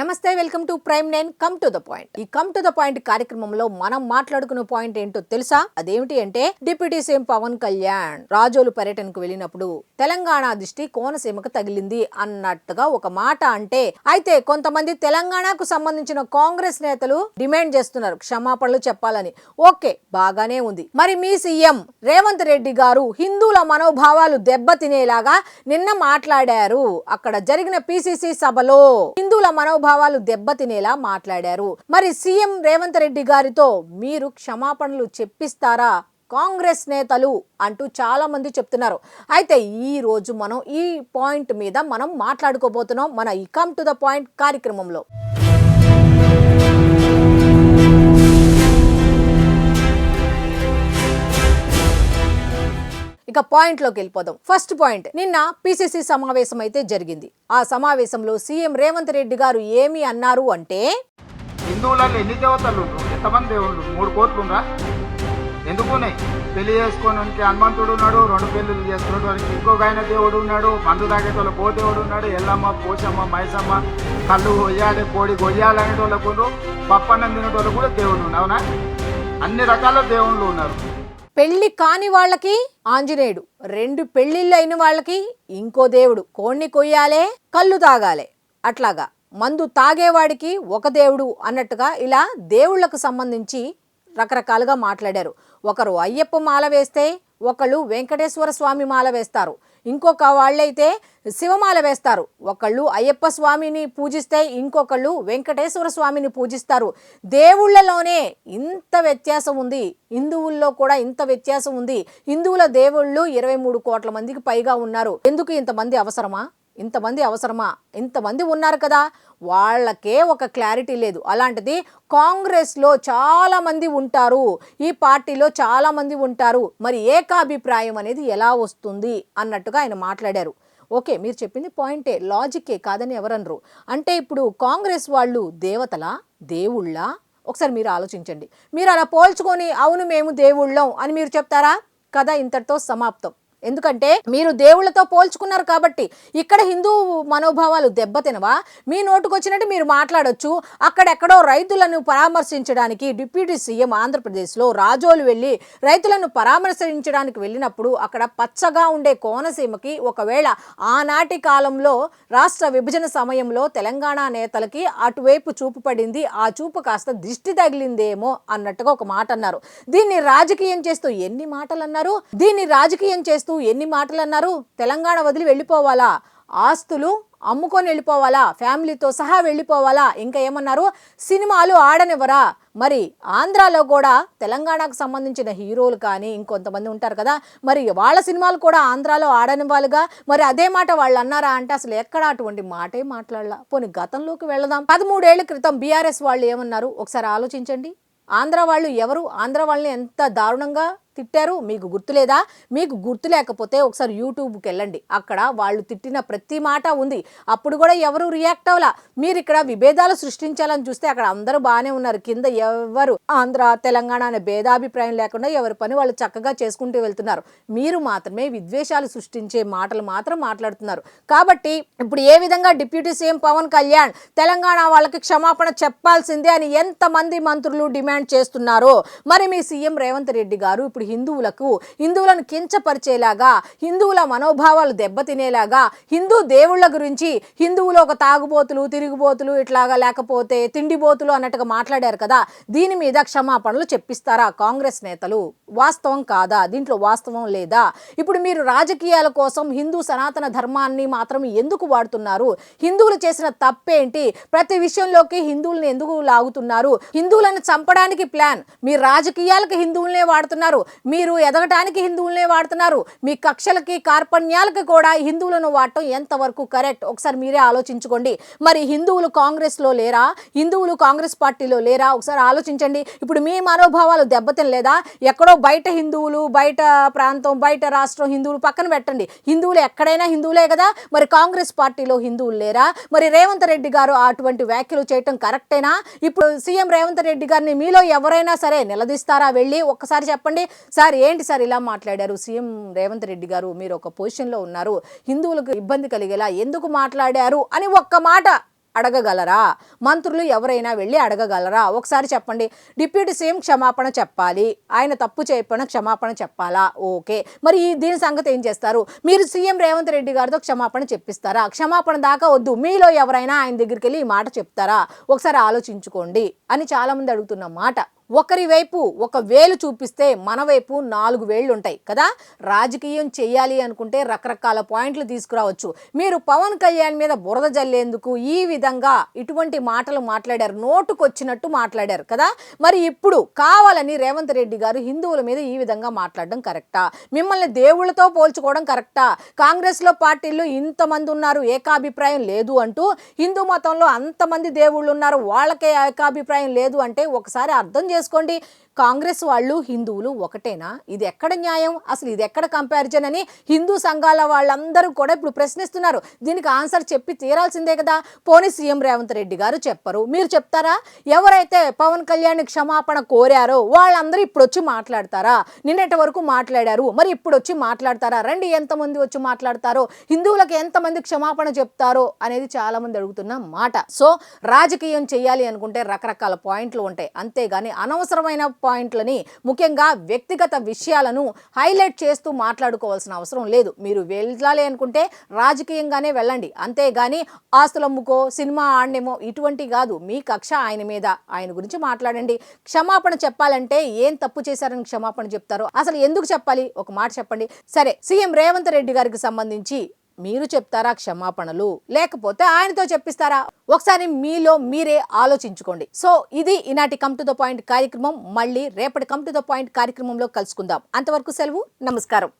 నమస్తే welcome to prime nine. Come to the point. ఈ come to the point కార్యక్రమంలో మనం మాట్లాడుకున్న పాయింట్ ఏంటో తెలుసా? అదేమిటి అంటే డిప్యూటీ సీఎం పవన్ కళ్యాణ్ రాజోలు పర్యటనకు వెళ్ళినప్పుడు తెలంగాణ దృష్టి కోనసీమకు తగిలింది అన్నట్టుగా ఒక మాట అంటే అయితే కొంతమంది తెలంగాణకు సంబంధించిన కాంగ్రెస్ నేతలు డిమాండ్ చేస్తున్నారు క్షమాపణలు చెప్పాలని. ఓకే బాగానే ఉంది. మరి మీ సీఎం రేవంత్ రెడ్డి గారు హిందువుల మనోభావాలు దెబ్బతినేలాగా నిన్న మాట్లాడారు. అక్కడ జరిగిన పిసిసి సభలో హిందువుల మనోభావాలు దెబ్బతినేలా మాట్లాడారు. మరి సీఎం రేవంత్ రెడ్డి గారితో మీరు క్షమాపణలు చెప్పిస్తారా? కాంగ్రెస్ నేతలు అంటూ చాలా మంది చెప్తున్నారు. అయితే ఈ రోజు మనం ఈ పాయింట్ మీద మనం మాట్లాడుకోబోతున్నాం. మన ఈ కమ్ టు ద పాయింట్ కార్యక్రమంలో. ఇక పాయింట్లోకి వెళ్ళిపోదాం. ఫస్ట్ పాయింట్ నిన్న పిసిసి సమావేశం అయితే జరిగింది. ఆ సమావేశంలో సీఎం రేవంత్ రెడ్డి గారు ఏమి అన్నారు అంటే హిందువులలో ఎన్ని దేవతలు ఎంతమంది దేవుళ్ళు మూడు కోట్లు ఉందా ఎందుకున్నాయి? పెళ్ళి చేసుకోవడానికి హనుమంతుడు ఉన్నాడు రెండు పెళ్ళిళ్ళు చేసుకోవడానికి ఇంకొక ఆయన దేవుడు ఉన్నాడు మందు తాగేటోళ్ళ కో దేవుడు ఉన్నాడు ఎల్లమ్మ పోచమ్మ మైసమ్మ కళ్ళు కొయ్యాలి కోడి కొయ్యాలి అనేటోళ్ళకు పప్పన్నం తినేటోళ్ళు కూడా దేవుడు ఉన్నావునా అన్ని రకాల దేవుళ్ళు ఉన్నారు. పెళ్ళి కాని వాళ్ళకి ఆంజనేయుడు రెండు పెళ్ళిళ్ళు అయిన వాళ్ళకి ఇంకో దేవుడు. కోణ్ణి కొయ్యాలే కళ్ళు తాగాలే. అట్లాగా మందు తాగేవాడికి ఒక దేవుడు అన్నట్టుగా ఇలా దేవుళ్ళకు సంబంధించి రకరకాలుగా మాట్లాడారు. ఒకరు అయ్యప్ప మాల వేస్తే ఒకళ్ళు వెంకటేశ్వర స్వామి మాల వేస్తారు. ఇంకొక వాళ్ళైతే శివమాల వేస్తారు. ఒకళ్ళు అయ్యప్ప స్వామిని పూజిస్తే ఇంకొకళ్ళు వెంకటేశ్వర స్వామిని పూజిస్తారు. దేవుళ్ళలోనే ఇంత వ్యత్యాసం ఉంది. హిందువుల్లో కూడా ఇంత వ్యత్యాసం ఉంది. హిందువుల దేవుళ్ళు ఇరవై మూడు కోట్ల మందికి పైగా ఉన్నారు. ఎందుకు ఇంతమంది అవసరమా? ఇంతమంది అవసరమా? ఇంతమంది ఉన్నారు కదా? వాళ్ళకే ఒక క్లారిటీ లేదు. అలాంటిది కాంగ్రెస్లో చాలామంది ఉంటారు. ఈ పార్టీలో చాలామంది ఉంటారు. మరి ఏకాభిప్రాయం అనేది ఎలా వస్తుంది అన్నట్టుగా ఆయన మాట్లాడారు. ఓకే మీరు చెప్పింది పాయింటే లాజికే కాదని ఎవరనరు. అంటే ఇప్పుడు కాంగ్రెస్ వాళ్ళు దేవతలా? దేవుళ్ళ? ఒకసారి మీరు ఆలోచించండి. మీరు అలా పోల్చుకొని అవును మేము దేవుళ్ళం అని మీరు చెప్తారా? కథ ఇంతటితో సమాప్తం. ఎందుకంటే మీరు దేవుళ్ళతో పోల్చుకున్నారు కాబట్టి ఇక్కడ హిందూ మనోభావాలు దెబ్బతినవా? మీ నోటుకొచ్చినట్టు మీరు మాట్లాడొచ్చు. అక్కడెక్కడో రైతులను పరామర్శించడానికి డిప్యూటీ సీఎం ఆంధ్రప్రదేశ్లో రాజోలు వెళ్ళి రైతులను పరామర్శించడానికి వెళ్ళినప్పుడు అక్కడ పచ్చగా ఉండే కోనసీమకి ఒకవేళ ఆనాటి కాలంలో రాష్ట్ర విభజన సమయంలో తెలంగాణ నేతలకి అటువైపు చూపు పడింది ఆ చూపు కాస్త దిష్టి తగిలిందేమో అన్నట్టుగా ఒక మాట అన్నారు దీన్ని రాజకీయం చేస్తూ ఎన్ని మాటలు అన్నారు దీన్ని రాజకీయం చేస్తూ ఎన్ని మాటలు అన్నారు తెలంగాణ వదిలి వెళ్ళిపోవాలా? ఆస్తులు అమ్ముకొని వెళ్ళిపోవాలా? ఫ్యామిలీతో సహా వెళ్ళిపోవాలా? ఇంకా ఏమన్నారు? సినిమాలు ఆడనివ్వరా? మరి ఆంధ్రాలో కూడా తెలంగాణకు సంబంధించిన హీరోలు కానీ ఇంకొంతమంది ఉంటారు కదా. మరి వాళ్ళ సినిమాలు కూడా ఆంధ్రాలో ఆడనివ్వాలిగా? మరి అదే మాట వాళ్ళు అన్నారా అంటే అసలు ఎక్కడ అటువంటి మాటే మాట్లాడలా. పోనీ గతంలోకి వెళదాం. పదమూడేళ్ళ క్రితం బీఆర్ఎస్ వాళ్ళు ఏమన్నారు? ఒకసారి ఆలోచించండి. ఆంధ్ర వాళ్ళు ఎవరు? ఆంధ్ర వాళ్ళని ఎంత దారుణంగా తిట్టారు మీకు గుర్తులేదా మీకు గుర్తు లేకపోతే ఒకసారి యూట్యూబ్కి వెళ్ళండి అక్కడ వాళ్ళు తిట్టిన ప్రతి మాట ఉంది. అప్పుడు కూడా ఎవరు రియాక్ట్ అవ్వాల? మీరు ఇక్కడ విభేదాలు సృష్టించాలని చూస్తే అక్కడ అందరూ బాగానే ఉన్నారు. కింద ఎవరు? ఆంధ్ర తెలంగాణ అనే భేదాభిప్రాయం లేకుండా ఎవరి పని వాళ్ళు చక్కగా చేసుకుంటూ వెళ్తున్నారు. మీరు మాత్రమే విద్వేషాలు సృష్టించే మాటలు మాత్రం మాట్లాడుతున్నారు. కాబట్టి ఇప్పుడు ఏ విధంగా డిప్యూటీ సీఎం పవన్ కళ్యాణ్ తెలంగాణ వాళ్ళకి క్షమాపణ చెప్పాల్సిందే అని ఎంతమంది మంత్రులు డిమాండ్ చేస్తున్నారో. మరి మీ సీఎం రేవంత్ రెడ్డి గారు ఇప్పుడు హిందువులకు హిందువులను కించపరిచేలాగా హిందువుల మనోభావాలు దెబ్బతినేలాగా హిందూ దేవుళ్ళ గురించి హిందువులు ఒక తాగుబోతులు తిరుగుబోతులు ఇట్లాగా లేకపోతే తిండిబోతులు అన్నట్టుగా మాట్లాడారు కదా దీని మీద క్షమాపణలు చెప్పిస్తారా కాంగ్రెస్ నేతలు? వాస్తవం కాదా? దీంట్లో వాస్తవం లేదా? ఇప్పుడు మీరు రాజకీయాల కోసం హిందూ సనాతన ధర్మాన్ని మాత్రం ఎందుకు వాడుతున్నారు? హిందువులు చేసిన తప్పేంటి? ప్రతి విషయంలోకి హిందువులను ఎందుకు లాగుతున్నారు? హిందువులను చంపడానికి ప్లాన్. మీ రాజకీయాలకు హిందువులనే వాడుతున్నారు. మీరు ఎదగటానికి హిందువులనే వాడుతున్నారు. మీ కక్షలకి కార్పణ్యాలకి కూడా హిందువులను వాడటం ఎంతవరకు కరెక్ట్? ఒకసారి మీరే ఆలోచించుకోండి. మరి హిందువులు కాంగ్రెస్లో లేరా? హిందువులు కాంగ్రెస్ పార్టీలో లేరా? ఒకసారి ఆలోచించండి. ఇప్పుడు మీ మనోభావాలు దెబ్బతినలేదా? ఎక్కడో బయట హిందువులు బయట ప్రాంతం బయట రాష్ట్రం హిందువులు పక్కన పెట్టండి. హిందువులు ఎక్కడైనా హిందువులే కదా? మరి కాంగ్రెస్ పార్టీలో హిందువులు లేరా? మరి రేవంత్ రెడ్డి గారు అటువంటి వ్యాఖ్యలు చేయటం కరెక్టేనా? ఇప్పుడు సీఎం రేవంత్ రెడ్డి గారిని మీలో ఎవరైనా సరే నిలదీస్తారా? వెళ్ళి ఒక్కసారి చెప్పండి. సార్ ఏంటి సార్ ఇలా మాట్లాడారు? సీఎం రేవంత్ రెడ్డి గారు మీరు ఒక పొజిషన్లో ఉన్నారు. హిందువులకు ఇబ్బంది కలిగేలా ఎందుకు మాట్లాడారు అని ఒక్క మాట అడగగలరా? మంత్రులు ఎవరైనా వెళ్ళి అడగగలరా? ఒకసారి చెప్పండి. డిప్యూటీ సీఎం క్షమాపణ చెప్పాలి. ఆయన తప్పు చేయకపోయినా క్షమాపణ చెప్పాలా? ఓకే. మరి ఈ దీని సంగతి ఏం చేస్తారు? మీరు సీఎం రేవంత్ రెడ్డి గారితో క్షమాపణ చెప్పిస్తారా? క్షమాపణ దాకా వద్దు. మీలో ఎవరైనా ఆయన దగ్గరికి వెళ్ళి ఈ మాట చెప్తారా? ఒకసారి ఆలోచించుకోండి అని చాలామంది అడుగుతున్న మాట. ఒకరి వైపు ఒక వేలు చూపిస్తే మన వైపు నాలుగు వేళ్ళు ఉంటాయి కదా? రాజకీయం చేయాలి అనుకుంటే రకరకాల పాయింట్లు తీసుకురావచ్చు. మీరు పవన్ కళ్యాణ్ మీద బురద జల్లేందుకు ఈ విధంగా ఇటువంటి మాటలు మాట్లాడారు. నోటుకొచ్చినట్టు మాట్లాడారు కదా? మరి ఇప్పుడు కావాలని రేవంత్ రెడ్డి గారు హిందువుల మీద ఈ విధంగా మాట్లాడడం కరెక్టా? మిమ్మల్ని దేవుళ్ళతో పోల్చుకోవడం కరెక్టా? కాంగ్రెస్లో పార్టీల్లో ఇంతమంది ఉన్నారు ఏకాభిప్రాయం లేదు అంటూ హిందూ మతంలో అంతమంది దేవుళ్ళు ఉన్నారు వాళ్ళకే ఏకాభిప్రాయం లేదు అంటే ఒకసారి అర్థం చేసుకోండి. కాంగ్రెస్ వాళ్ళు హిందువులు ఒకటేనా? ఇది ఎక్కడ న్యాయం? అసలు ఇది ఎక్కడ కంపారిజన్ అని హిందూ సంఘాల వాళ్ళందరూ కూడా ఇప్పుడు ప్రశ్నిస్తున్నారు. దీనికి ఆన్సర్ చెప్పి తీరాల్సిందే కదా. పోనీ సీఎం రేవంత్ రెడ్డి గారు చెప్పరు. మీరు చెప్తారా? ఎవరైతే పవన్ కళ్యాణ్ క్షమాపణ కోరారో వాళ్ళందరూ ఇప్పుడు వచ్చి మాట్లాడతారా? నిన్నటి వరకు మాట్లాడారు. మరి ఇప్పుడు వచ్చి మాట్లాడతారా? రండి ఎంతమంది వచ్చి మాట్లాడతారో? హిందువులకు ఎంతమంది క్షమాపణ చెప్తారో అనేది చాలా మంది అడుగుతున్న మాట. సో రాజకీయం చేయాలి అనుకుంటే రకరకాల పాయింట్లు ఉంటాయి. అంతేగాని అనవసరమైన పాయింట్లని ముఖ్యంగా వ్యక్తిగత విషయాలను హైలైట్ చేస్తూ మాట్లాడుకోవాల్సిన అవసరం లేదు. మీరు వెళ్ళాలి అనుకుంటే రాజకీయంగానే వెళ్ళండి. అంతేగాని ఆస్తులు అమ్ముకో సినిమా ఆడనేమో ఇటువంటి కాదు. మీ కక్ష ఆయన మీద. ఆయన గురించి మాట్లాడండి. క్షమాపణ చెప్పాలంటే ఏం తప్పు చేశారని క్షమాపణ చెప్తారో అసలు ఎందుకు చెప్పాలి? ఒక మాట చెప్పండి. సరే సీఎం రేవంత్ రెడ్డి గారికి సంబంధించి మీరు చెప్తారా క్షమాపణలు? లేకపోతే ఆయనతో చెప్పిస్తారా? ఒకసారి మీలో మీరే ఆలోచించుకోండి. సో ఇది ఈనాటి కమ్ టు ద పాయింట్ కార్యక్రమం. మళ్ళీ రేపటి కమ్ టు ద పాయింట్ కార్యక్రమంలో కలుసుకుందాం. అంతవరకు సెలవు. నమస్కారం.